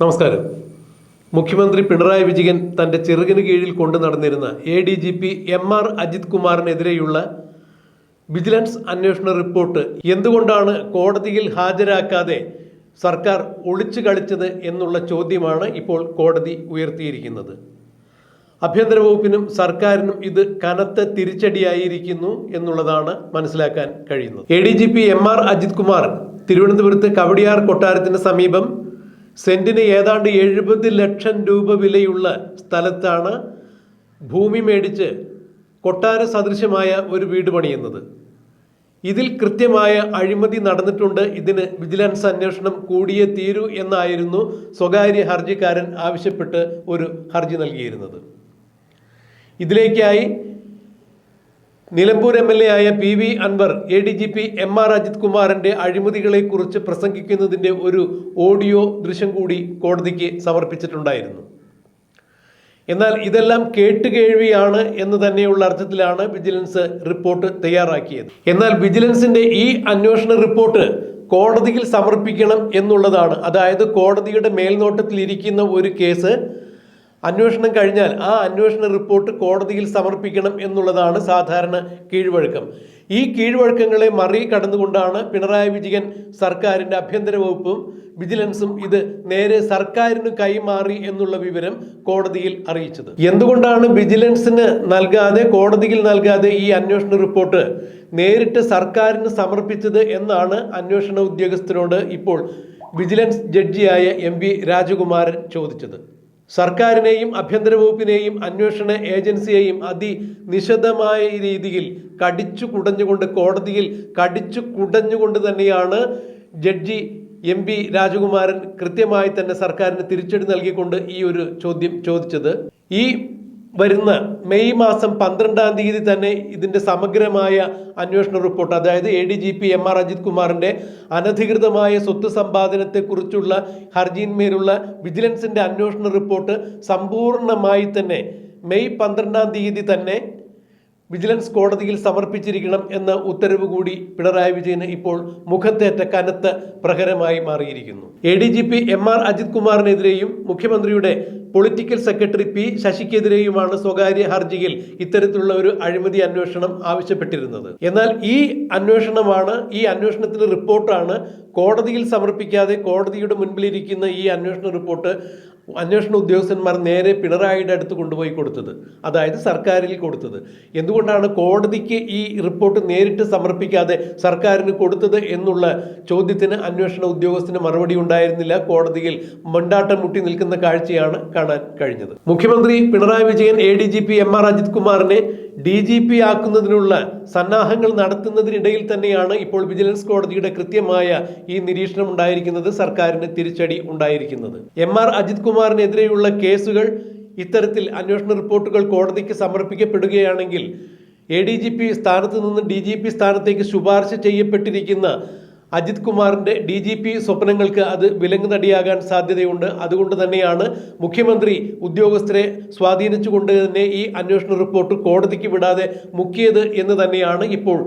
നമസ്കാരം. മുഖ്യമന്ത്രി പിണറായി വിജയൻ തന്റെ ചെറുകിന് കീഴിൽ കൊണ്ടു നടന്നിരുന്ന A D G P M R Ajith കുമാറിനെതിരെയുള്ള vigilance അന്വേഷണ റിപ്പോർട്ട് എന്തുകൊണ്ടാണ് കോടതിയിൽ ഹാജരാക്കാതെ സർക്കാർ ഒളിച്ചു കളിച്ചത് എന്നുള്ള ചോദ്യമാണ് ഇപ്പോൾ കോടതി ഉയർത്തിയിരിക്കുന്നത്. ആഭ്യന്തര വകുപ്പിനും സർക്കാരിനും ഇത് കനത്ത തിരിച്ചടിയായിരിക്കുന്നു എന്നുള്ളതാണ് മനസ്സിലാക്കാൻ കഴിയുന്നത്. A D G P M R Ajith Kumar തിരുവനന്തപുരത്ത് കവടിയാർ കൊട്ടാരത്തിന് സമീപം സെന്റിന് ഏതാണ്ട് എഴുപത് ലക്ഷം രൂപ വിലയുള്ള സ്ഥലത്താണ് ഭൂമി മേടിച്ച് കൊട്ടാര സദൃശമായ ഒരു വീട് പണിയുന്നത്. ഇതിൽ കൃത്യമായ അഴിമതി നടന്നിട്ടുണ്ട്. ഇതിന് വിജിലൻസ് അന്വേഷണം കൂടിയേ തീരൂ എന്നായിരുന്നു സ്വകാര്യ ഹർജിക്കാരൻ ആവശ്യപ്പെട്ട് ഒരു ഹർജി നൽകിയിരുന്നത്. ഇതിലേക്കായി നിലമ്പൂർ എം എൽ എ ആയ P V Anvar A D G P M R Ajith കുമാറിന്റെ അഴിമതികളെക്കുറിച്ച് പ്രസംഗിക്കുന്നതിന്റെ ഒരു ഓഡിയോ ദൃശ്യം കൂടി കോടതിക്ക് സമർപ്പിച്ചിട്ടുണ്ടായിരുന്നു. എന്നാൽ ഇതെല്ലാം കേട്ടുകേഴ്വിയാണ് എന്ന് തന്നെയുള്ള അർത്ഥത്തിലാണ് വിജിലൻസ് റിപ്പോർട്ട് തയ്യാറാക്കിയത്. എന്നാൽ വിജിലൻസിന്റെ ഈ അന്വേഷണ റിപ്പോർട്ട് കോടതിയിൽ സമർപ്പിക്കണം എന്നുള്ളതാണ്. അതായത് കോടതിയുടെ മേൽനോട്ടത്തിൽ ഇരിക്കുന്ന ഒരു കേസ് അന്വേഷണം കഴിഞ്ഞാൽ ആ അന്വേഷണ റിപ്പോർട്ട് കോടതിയിൽ സമർപ്പിക്കണം എന്നുള്ളതാണ് സാധാരണ കീഴ്വഴക്കം. ഈ കീഴ്വഴക്കങ്ങളെ മറികടന്നുകൊണ്ടാണ് പിണറായി വിജയൻ സർക്കാരിന്റെ ആഭ്യന്തര വകുപ്പും വിജിലൻസും ഇത് നേരെ സർക്കാരിന് കൈമാറി എന്നുള്ള വിവരം കോടതിയിൽ അറിയിച്ചത്. എന്തുകൊണ്ടാണ് വിജിലൻസിന് നൽകാതെ കോടതിയിൽ നൽകാതെ ഈ അന്വേഷണ റിപ്പോർട്ട് നേരിട്ട് സർക്കാരിന് സമർപ്പിച്ചത് എന്നാണ് അന്വേഷണ ഉദ്യോഗസ്ഥരോട് ഇപ്പോൾ വിജിലൻസ് ജഡ്ജിയായ എം വി രാജകുമാരൻ ചോദിച്ചത്. സർക്കാരിനെയും ആഭ്യന്തര വകുപ്പിനെയും അന്വേഷണ ഏജൻസിയെയും അതിനിശിതമായ രീതിയിൽ കടിച്ചു കുടഞ്ഞുകൊണ്ട് കോടതിയിൽ കടിച്ചു കുടഞ്ഞുകൊണ്ട് തന്നെയാണ് ജഡ്ജി എം പി രാജകുമാരൻ കൃത്യമായി തന്നെ സർക്കാരിന് തിരിച്ചടി നൽകിക്കൊണ്ട് ഈ ഒരു ചോദ്യം ചോദിച്ചത്. ഈ വരുന്ന മെയ് മാസം പന്ത്രണ്ടാം തീയതി തന്നെ ഇതിന്റെ സമഗ്രമായ അന്വേഷണ റിപ്പോർട്ട് അതായത് A D G P M R Ajith കുമാറിന്റെ അനധികൃതമായ സ്വത്ത് സമ്പാദനത്തെക്കുറിച്ചുള്ള ഹർജിയിന്മേലുള്ള വിജിലൻസിന്റെ അന്വേഷണ റിപ്പോർട്ട് സമ്പൂർണമായി തന്നെ മെയ് പന്ത്രണ്ടാം തീയതി തന്നെ വിജിലൻസ് കോടതിയിൽ സമർപ്പിച്ചിരിക്കണം എന്ന ഉത്തരവ് കൂടി പിണറായി വിജയന് ഇപ്പോൾ മുഖത്തേറ്റ കനത്ത പ്രഹരമായി മാറിയിരിക്കുന്നു. A D G P M R Ajith കുമാറിനെതിരെയും മുഖ്യമന്ത്രിയുടെ പൊളിറ്റിക്കൽ സെക്രട്ടറി പി ശശിക്കെതിരെയുമാണ് സ്വകാര്യ ഹർജിയിൽ ഇത്തരത്തിലുള്ള ഒരു അഴിമതി അന്വേഷണം ആവശ്യപ്പെട്ടിരുന്നത്. എന്നാൽ ഈ അന്വേഷണമാണ് ഈ അന്വേഷണത്തിന്റെ റിപ്പോർട്ടാണ് കോടതിയിൽ സമർപ്പിക്കാതെ കോടതിയുടെ മുൻപിലിരിക്കുന്ന ഈ അന്വേഷണ റിപ്പോർട്ട് അന്വേഷണ ഉദ്യോഗസ്ഥന്മാർ നേരെ പിണറായിയുടെ അടുത്ത് കൊണ്ടുപോയി കൊടുത്തത്. അതായത് സർക്കാരിൽ കൊടുത്തത്. എന്തുകൊണ്ടാണ് കോടതിക്ക് ഈ റിപ്പോർട്ട് നേരിട്ട് സമർപ്പിക്കാതെ സർക്കാരിന് കൊടുത്തത് എന്നുള്ള ചോദ്യത്തിന് അന്വേഷണ ഉദ്യോഗസ്ഥന് മറുപടി ഉണ്ടായിരുന്നില്ല. കോടതിയിൽ മണ്ടാട്ടം മുട്ടി നിൽക്കുന്ന കാഴ്ചയാണ് കാണാൻ കഴിഞ്ഞത്. മുഖ്യമന്ത്രി Pinarayi Vijayan A D G P M R Ajith കുമാറിനെ ഡി ജി പി ആക്കുന്നതിനുള്ള സന്നാഹങ്ങൾ നടത്തുന്നതിനിടയിൽ തന്നെയാണ് ഇപ്പോൾ വിജിലൻസ് കോടതിയുടെ കൃത്യമായ ഈ നിരീക്ഷണം ഉണ്ടായിരിക്കുന്നത് സർക്കാരിന് തിരിച്ചടി ഉണ്ടായിരിക്കുന്നത്. എം ആർ അജിത് കുമാറിനെതിരെയുള്ള കേസുകൾ ഇത്തരത്തിൽ അന്വേഷണ റിപ്പോർട്ടുകൾ കോടതിക്ക് സമർപ്പിക്കപ്പെടുകയാണെങ്കിൽ എ ഡി ജി പി സ്ഥാനത്ത് നിന്ന് ഡി ജി പി സ്ഥാനത്തേക്ക് ശുപാർശ ചെയ്യപ്പെട്ടിരിക്കുന്ന അജിത് കുമാറിന്റെ ഡി ജി പി സ്വപ്നങ്ങൾക്ക് അത് വിലങ്ങുതടിയാകാൻ സാധ്യതയുണ്ട്. അതുകൊണ്ട് തന്നെയാണ് മുഖ്യമന്ത്രി ഉദ്യോഗസ്ഥരെ സ്വാധീനിച്ചുകൊണ്ട് തന്നെ ഈ അന്വേഷണ റിപ്പോർട്ട് കോടതിക്ക് വിടാതെ മുക്കിയത് എന്ന് തന്നെയാണ് ഇപ്പോൾ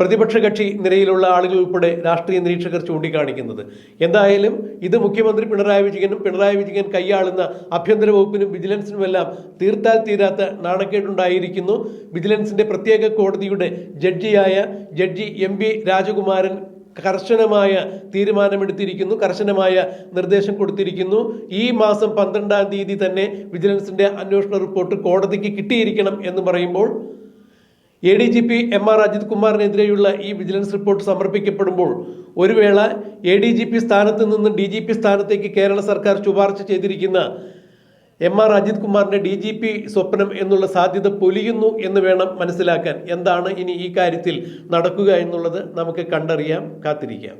പ്രതിപക്ഷ കക്ഷി നിരയിലുള്ള ആളുകൾ ഉൾപ്പെടെ രാഷ്ട്രീയ നിരീക്ഷകർ ചൂണ്ടിക്കാണിക്കുന്നത്. എന്തായാലും ഇത് മുഖ്യമന്ത്രി പിണറായി വിജയനും പിണറായി വിജയൻ കൈയാളുന്ന ആഭ്യന്തര വകുപ്പിനും വിജിലൻസിനുമെല്ലാം തീർത്താൽ തീരാത്ത നാണക്കേടുണ്ടായിരിക്കുന്നു. വിജിലൻസിന്റെ പ്രത്യേക കോടതിയുടെ ജഡ്ജിയായ ജഡ്ജി എം വി രാജകുമാരൻ കർശനമായ തീരുമാനമെടുത്തിരിക്കുന്നു കർശനമായ നിർദ്ദേശം കൊടുത്തിരിക്കുന്നു. ഈ മാസം പന്ത്രണ്ടാം തീയതി തന്നെ വിജിലൻസിന്റെ അന്വേഷണ റിപ്പോർട്ട് കോടതിക്ക് കിട്ടിയിരിക്കണം എന്ന് പറയുമ്പോൾ A D G P M R Ajith കുമാറിനെതിരെയുള്ള ഈ വിജിലൻസ് റിപ്പോർട്ട് സമർപ്പിക്കപ്പെടുമ്പോൾ ഒരു വേള എ ഡി ജി പി സ്ഥാനത്ത് നിന്ന് ഡി ജി പി സ്ഥാനത്തേക്ക് കേരള സർക്കാർ ശുപാർശ ചെയ്തിരിക്കുന്ന എം ആർ അജിത് കുമാറിന്റെ ഡി ജി പി സ്വപ്നം എന്നുള്ള സാധ്യത പൊലിയുന്നു എന്ന് വേണം മനസ്സിലാക്കാൻ. എന്താണ് ഇനി ഈ കാര്യത്തിൽ നടക്കുക എന്നുള്ളത് നമുക്ക് കണ്ടറിയാം കാത്തിരിക്കാം.